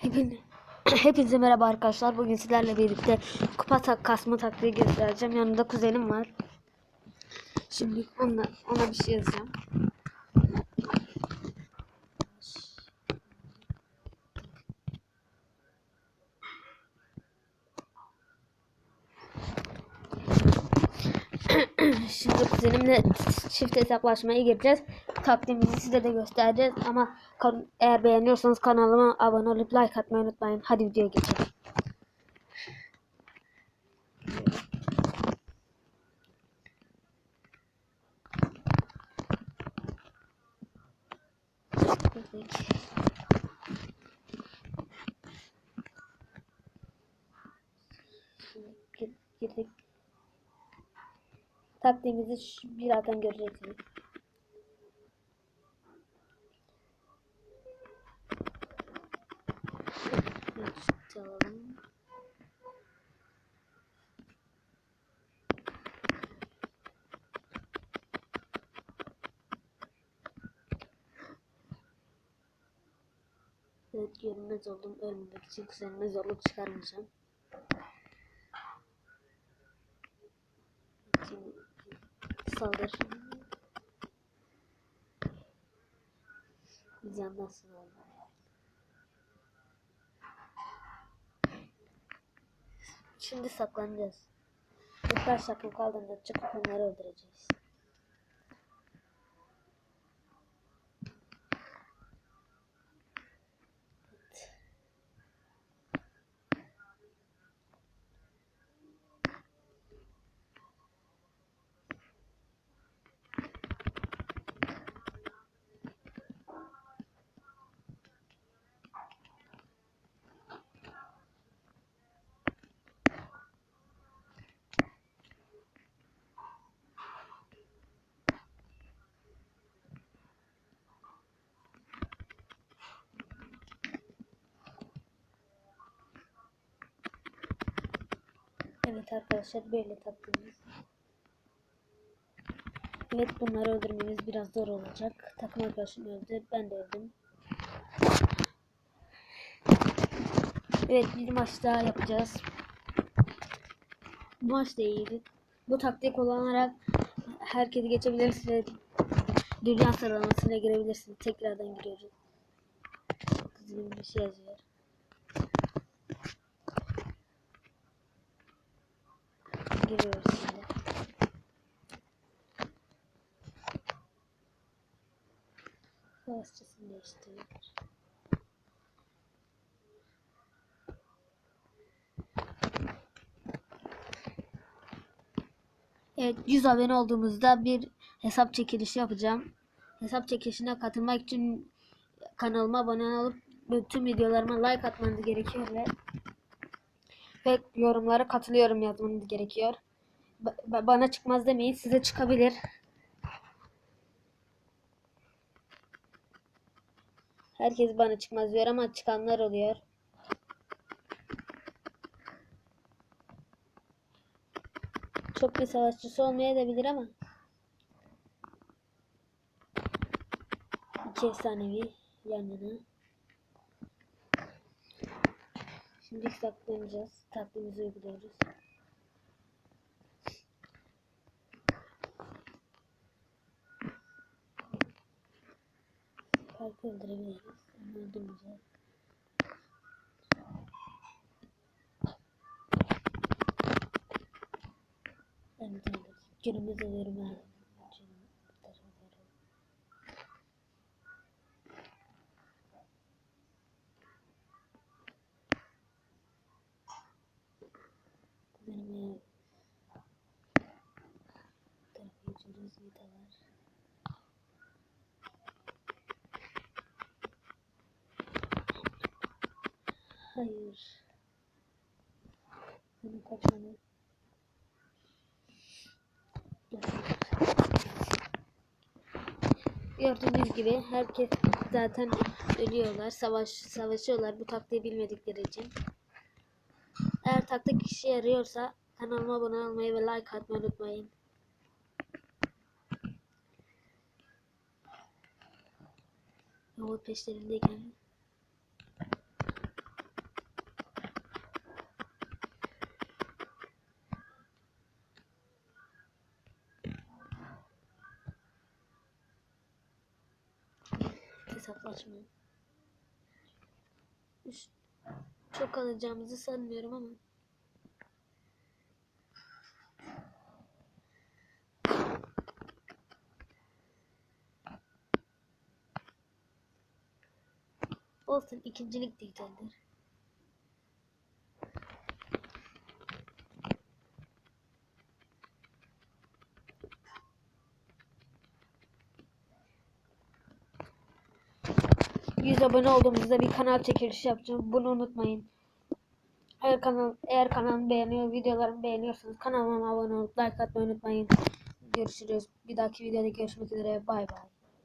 Hepin, hepinize merhaba arkadaşlar. Bugün sizlerle birlikte kupa tak kasma taktiği göstereceğim. Yanında kuzenim var. Şimdi ona, ona bir şey yazacağım. Şimdi kuzenimle çift hesaplaşmaya gireceğiz. Taktiğimizi size de göstereceğiz. Ama eğer beğeniyorsanız kanalıma abone olup like atmayı unutmayın. Hadi videoya geçelim. Girdik. Taktiğimizi birazdan göreceksiniz. Evet görünmez oldum ölmemek için kuzenime zorluk çıkarmayacağım. Şimdi saldır. Biz sınavlar. Şimdi saklanacağız. Birkaç dakika kaldığında çıkıp onları öldüreceğiz. Evet arkadaşlar böyle taktiğimiz. Evet bunları öldürmemiz biraz zor olacak. Takım arkadaşım öldü. Ben de öldüm. Evet bir maç daha yapacağız. Bu maç da iyiydi. Bu taktiği kullanarak herkesi geçebiliriz ve dünya sıralamasına girebilirsiniz. Tekrardan giriyoruz. Kızım bir şey yazıyor. Giriyoruz şimdi. Savaşçısını değiştir. Evet 100 abone olduğumuzda bir hesap çekilişi yapacağım. Hesap çekilişine katılmak için kanalıma abone olup bütün videolarıma like atmanız gerekiyor ve ve yorumlara katılıyorum yazmanız gerekiyor. Ba- ba- bana çıkmaz demeyin size çıkabilir. Herkes bana çıkmaz diyor ama çıkanlar oluyor. Çok bir savaşçısı olmayabilir ama. İki efsanevi yan. Şimdi saklanacağız. Taktiğimizi uyguluyoruz. Farkı öldürebiliriz. Ama öldürmeyeceğiz. Günümüz alıyorum ben. Benim ev tarafa vidalar. Hayır. Benim kaçmanı. Gördüğünüz gibi herkes zaten ölüyorlar, savaş savaşıyorlar bu taktiği bilmedikleri için. Eğer taktik işe yarıyorsa kanalıma abone olmayı ve like atmayı unutmayın. Yol peşlerindeyken. Hesaplaşmayın. Çok alacağımızı sanmıyorum ama. Olsun ikincilik de güzeldir. Yüz abone olduğumuzda bir kanal çekilişi yapacağım. Bunu unutmayın. Eğer kanal eğer kanalımı beğeniyor, videolarımı beğeniyorsanız kanalıma abone olup like atmayı unutmayın. Görüşürüz. Bir dahaki videoda görüşmek üzere. Bay bay.